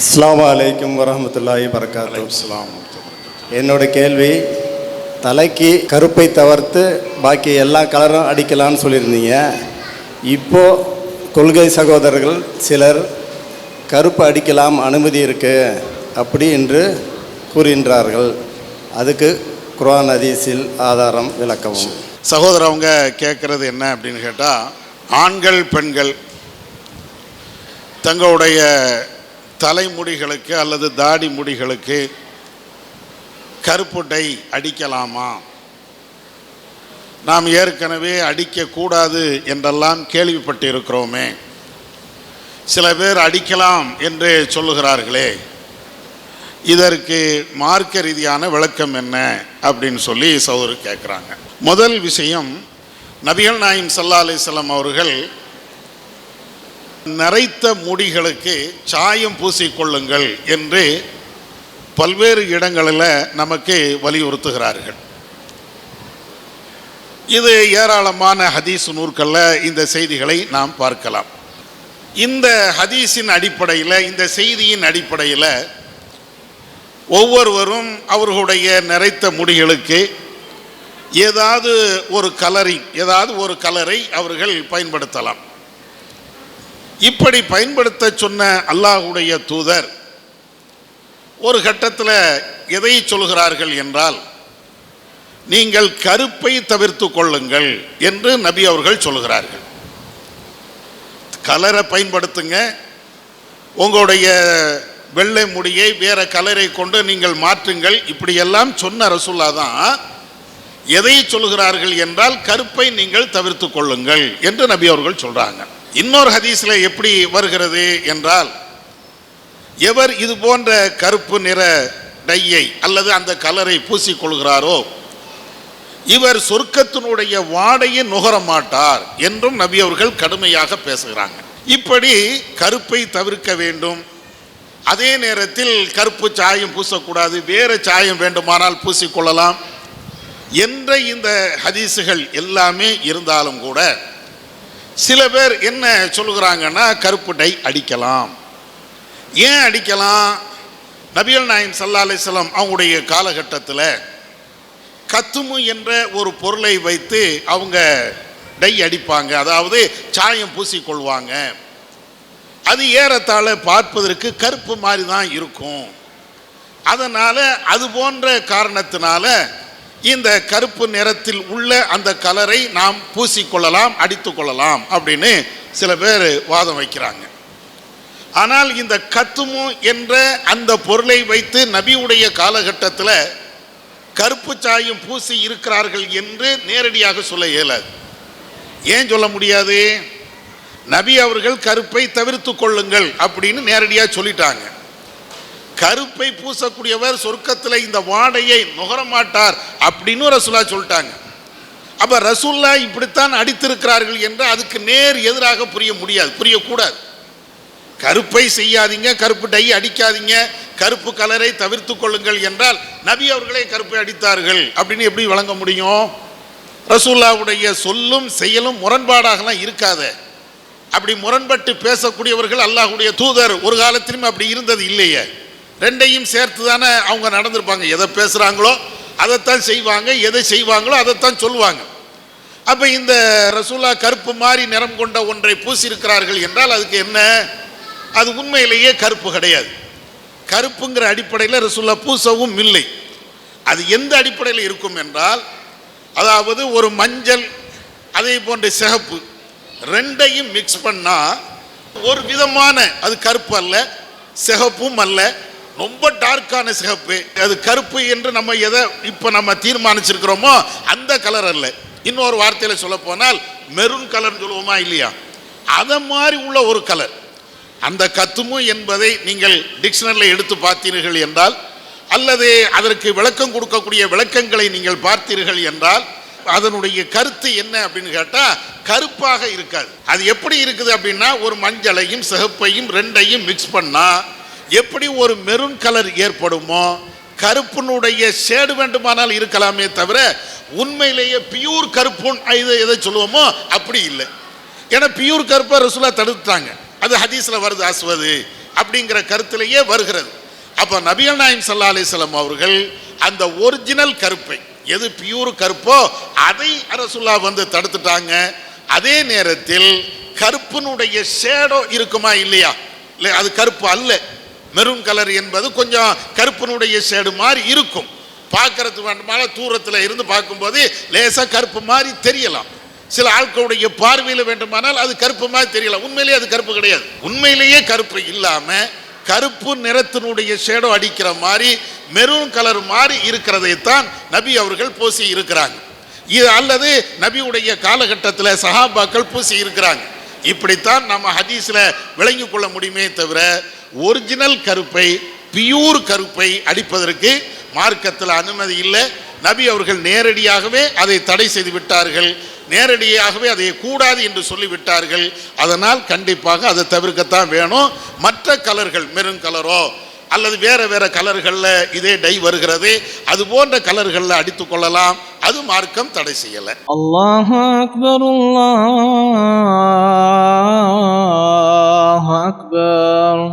அஸ்ஸலாமு அலைக்கும் வரஹ்மத்துல்லாஹி வரகாத்து இஸ்லாம் என்னோட கேள்வி தலைக்கு கருப்பை தவிர்த்து பாக்கி எல்லா கலரும் அடிக்கலாம்னு சொல்லியிருந்தீங்க. இப்போ கொள்கை சகோதரர்கள் சிலர் கருப்பு அடிக்கலாம் அனுமதி இருக்கு அப்படி என்று கூறுகின்றார்கள். அதுக்கு குர்ஆன் ஹதீஸில் ஆதாரம் விளக்கவும். சகோதரர் அவங்க கேட்குறது என்ன அப்படின்னு கேட்டால் ஆண்கள் பெண்கள் தங்களுடைய தலைமுடிகளுக்கு அல்லது தாடி முடிகளுக்கு கருப்பு டை அடிக்கலாமா? நாம் ஏற்கனவே அடிக்கக்கூடாது என்றெல்லாம் கேள்விப்பட்டிருக்கிறோமே. சில பேர் அடிக்கலாம் என்று சொல்லுகிறார்களே. இதற்கு மார்க்க ரீதியான விளக்கம் என்ன அப்படின்னு சொல்லி சௌதரி கேட்குறாங்க. முதல் விஷயம் நபிகள் நாயம் சல்லா அலிஸ்லாம் அவர்கள் நரைத்த முடிகளுக்கு சாயம் பூசிக்கொள்ளுங்கள் என்று பல்வேறு இடங்களில் நமக்கு வலியுறுத்துகிறார்கள். இது ஏராளமான ஹதீஸ் நூற்களில் இந்த செய்திகளை நாம் பார்க்கலாம். இந்த ஹதீஸின் அடிப்படையில் இந்த செய்தியின் அடிப்படையில் ஒவ்வொருவரும் அவர்களுடைய நிறைத்த முடிகளுக்கு ஏதாவது ஒரு கலரிங் ஏதாவது ஒரு கலரை அவர்கள் பயன்படுத்தலாம். இப்படி பயன்படுத்த சொன்ன அல்லாஹுடைய தூதர் ஒரு கட்டத்தில் எதை சொல்கிறார்கள் என்றால் நீங்கள் கருப்பை தவிர்த்து கொள்ளுங்கள் என்று நபி அவர்கள் சொல்கிறார்கள். கலரை பயன்படுத்துங்க. உங்களுடைய வெள்ளை முடியை வேற கலரை கொண்டு நீங்கள் மாற்றுங்கள். இப்படியெல்லாம் சொன்ன ரசுல்லா தான் எதை சொல்கிறார்கள் என்றால் கருப்பை நீங்கள் தவிர்த்து கொள்ளுங்கள் என்று நபி அவர்கள் சொல்கிறாங்க இன்னொரு ஹதீஸில் எப்படி வருகிறது என்றால் எவர் இது போன்ற கருப்பு நிற டையை அல்லது அந்த கலரை பூசிக்கொள்கிறாரோ இவர் சொர்க்கத்தினுடைய வாடையை நுகர மாட்டார் என்றும் நபி அவர்கள் கடுமையாக பேசுகிறாங்க. இப்படி கருப்பை தவிர்க்க வேண்டும். அதே நேரத்தில் கருப்பு சாயம் பூசக்கூடாது வேறு சாயம் வேண்டுமானால் பூசிக்கொள்ளலாம் என்ற இந்த ஹதீஸுகள் எல்லாமே இருந்தாலும் கூட சில பேர் என்ன சொல்லுகிறாங்கன்னா கருப்பு டை அடிக்கலாம். ஏன் அடிக்கலாம்? நபியல் நாயம் சல்லா அலிஸ்லாம் அவங்களுடைய காலகட்டத்தில் கத்துமு என்ற ஒரு பொருளை வைத்து அவங்க டை அடிப்பாங்க. அதாவது சாயம் பூசிக்கொள்வாங்க அது ஏறத்தாழ பார்ப்பதற்கு கருப்பு மாதிரி தான் இருக்கும். அதனால் அது போன்ற காரணத்தினால இந்த கருப்பு நிறத்தில் உள்ள அந்த கலரை நாம் பூசிக்கொள்ளலாம் அடித்து கொள்ளலாம் அப்படின்னு சில பேர் வாதம் வைக்கிறாங்க. ஆனால் இந்த கத்துமு என்ற அந்த பொருளை வைத்து நபியுடைய காலகட்டத்தில் கருப்பு சாயம் பூசி இருக்கிறார்கள் என்று நேரடியாக சொல்ல இயலாது. ஏன் சொல்ல முடியாது? நபி அவர்கள் கருப்பை தவிர்த்து கொள்ளுங்கள் அப்படின்னு நேரடியாக சொல்லிட்டாங்க. கருப்பை பூசக்கூடியவர் சொர்க்கத்தில் இந்த வாடையை நுகர மாட்டார் அப்படின்னு ரசூலா சொல்லிட்டாங்க. அப்ப ரசூல்லா இப்படித்தான் அடித்திருக்கிறார்கள் என்று அதுக்கு நேர் எதிராக புரிய முடியாது புரியக்கூடாது. கருப்பை செய்யாதீங்க கருப்பு டை அடிக்காதீங்க கருப்பு கலரை தவிர்த்து கொள்ளுங்கள் என்றால் நபி அவர்களே கருப்பை அடித்தார்கள் அப்படின்னு எப்படி வழங்க முடியும்? ரசூல்லாவுடைய சொல்லும் செயலும் முரண்பாடாகலாம் இருக்காத. அப்படி முரண்பட்டு பேசக்கூடியவர்கள் அல்லாஹுடைய தூதர் ஒரு காலத்திலும் அப்படி இருந்தது இல்லையே. ரெண்டையும் சேர்த்து தானே அவங்க நடந்திருப்பாங்க. எதை பேசுகிறாங்களோ அதைத்தான் செய்வாங்க. எதை செய்வாங்களோ அதைத்தான் சொல்லுவாங்க. அப்போ இந்த ரசூலா கருப்பு மாதிரி நிறம் கொண்ட ஒன்றை பூசியிருக்கிறார்கள் என்றால் அதுக்கு என்ன? அது உண்மையிலேயே கருப்பு கிடையாது. கருப்புங்கிற அடிப்படையில் ரசூலா பூசவும் இல்லை. அது எந்த அடிப்படையில் இருக்கும் என்றால் அதாவது ஒரு மஞ்சள் அதே போன்ற சிகப்பு ரெண்டையும் மிக்ஸ் பண்ணால் ஒரு விதமான அது கருப்பு அல்ல சிகப்பும் அல்ல ரொம்ப டார்க்கான சிகப்பு. அது கருப்பு என்று நம்ம எதை இப்போ நம்ம தீர்மானிச்சிருக்கிறோமோ அந்த கலர் அல்ல. இன்னொரு வார்த்தையில் சொல்ல போனால் மெரூன் கலர்னு சொல்லுவோமா இல்லையா? அதை மாதிரி உள்ள ஒரு கலர் அந்த கத்துமு என்பதை நீங்கள் டிக்ஷனரியில் எடுத்து பார்த்தீர்கள் என்றால் அல்லது அதற்கு விளக்கம் கொடுக்கக்கூடிய விளக்கங்களை நீங்கள் பார்த்தீர்கள் என்றால் அதனுடைய கருத்து என்ன அப்படின்னு கேட்டால் கருப்பாக இருக்காது. அது எப்படி இருக்குது அப்படின்னா ஒரு மஞ்சளையும் சிகப்பையும் ரெண்டையும் மிக்ஸ் பண்ணால் எப்படி ஒரு மெரூன் கலர் ஏற்படுமோ கருப்பினுடைய ஷேடு வேண்டுமானால் இருக்கலாமே தவிர உண்மையிலேயே பியூர் கருப்புன் இதை எதை சொல்லுவோமோ அப்படி இல்லை. ஏன்னா பியூர் கருப்பை ரசூலா தடுத்துட்டாங்க. அது ஹதீஸில் வருது அஸ்வது அப்படிங்கிற கருத்திலேயே வருகிறது. அப்போ நபிகள் நாயம் சல்லா அலிஸ்லாம் அவர்கள் அந்த ஒரிஜினல் கருப்பை எது பியூர் கருப்போ அதை அரசுல்லா வந்து தடுத்துட்டாங்க. அதே நேரத்தில் கருப்பினுடைய ஷேடோ இருக்குமா இல்லையா? இல்லை அது கருப்பு அல்ல. மெரூன் கலர் என்பது கொஞ்சம் கருப்பினுடைய ஷேடு மாதிரி இருக்கும். பார்க்கறது வேண்டுமான தூரத்தில் இருந்து பார்க்கும்போது லேசாக கருப்பு மாதிரி தெரியலாம். சில ஆட்களுடைய பார்வையில் வேண்டுமானால் அது கருப்பு மாதிரி தெரியலாம். உண்மையிலேயே அது கருப்பு கிடையாது. உண்மையிலேயே கருப்பு இல்லாமல் கருப்பு நிறத்தினுடைய ஷேடோ அடிக்கிற மாதிரி மெரூன் கலர் மாதிரி இருக்கிறதைத்தான் நபி அவர்கள் பூசி இருக்கிறாங்க. இது அல்லது நபியுடைய காலகட்டத்தில் சஹாபாக்கள் பூசி இருக்கிறாங்க. இப்படித்தான் நம்ம ஹதீஸில் விளங்கி கொள்ள முடியுமே தவிர ஒரிஜினல் கருப்பை பியூர் கருப்பை அடிப்பதற்கு மார்க்கத்தில் அனுமதி இல்லை. நபி அவர்கள் நேரடியாகவே அதை தடை செய்து விட்டார்கள். நேரடியாகவே அதை கூடாது என்று சொல்லிவிட்டார்கள் அதனால் கண்டிப்பாக அதை தவிர்க்கத்தான் வேணும். மற்ற கலர்கள் மெரும் கலரோ அல்லது வேறு வேறு கலர்களில் இதே டை வருகிறது. அது போன்ற கலர்களில் அடித்து கொள்ளலாம். அது மார்க்கம் தடை செய்யலை. அல்லாஹ் அக்பர் அல்லாஹ் அக்பர்.